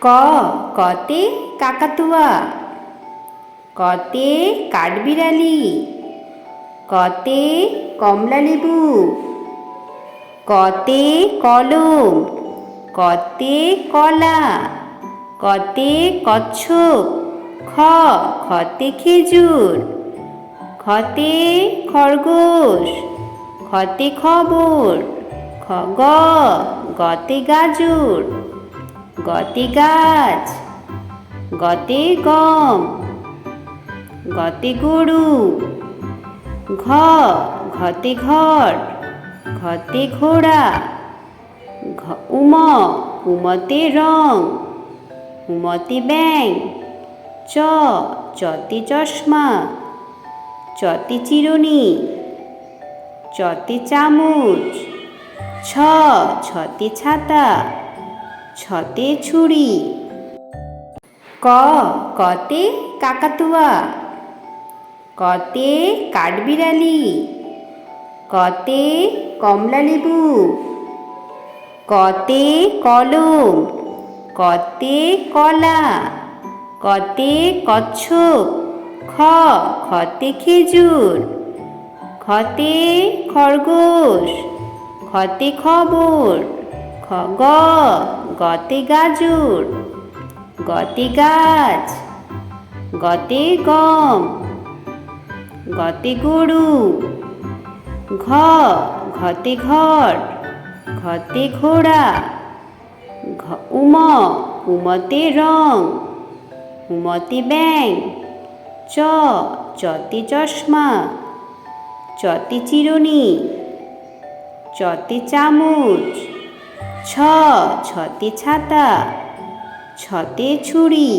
ক, কতে কাকাতুয়া। কতে কাঠবিড়ালি। কতে কমলালেবু। কতে কলম। কতে কলা। কতে কচ্ছপ। খ, খতে খেজুর। খতে খরগোশ। খতে খবর। খ, গ, গতে গাজর। গতে গাছ, গতে গম, গতে গরু, ঘ, ঘতে ঘর, ঘতে ঘোড়া উম, উমতে রং, উমতে ব্যাং চ, চতে চশমা, চতে চিরুনি, চতে চামচ, ছ, ছতে ছাতা ছতে ছুরি। ক, কতে কাকাতুয়া। কতে কাঠবিড়ালি। কতে কমলালেবু। কতে কলম। কতে কলা। কতে কচ্ছপ। খ, খতে খেজুর। খতে খরগোশ। খতে খবর। খ গ, গতে গাজর, গতে গাছ, গতে গম, গতে গরু, ঘ ঘতে ঘর ঘতে ঘোড়া উম, উমতে রং, উমতে ব্যাং চ চতে চশমা চতে চিরুনি চতে চামচ। ছ ছতে ছাতা ছতে ছুরি।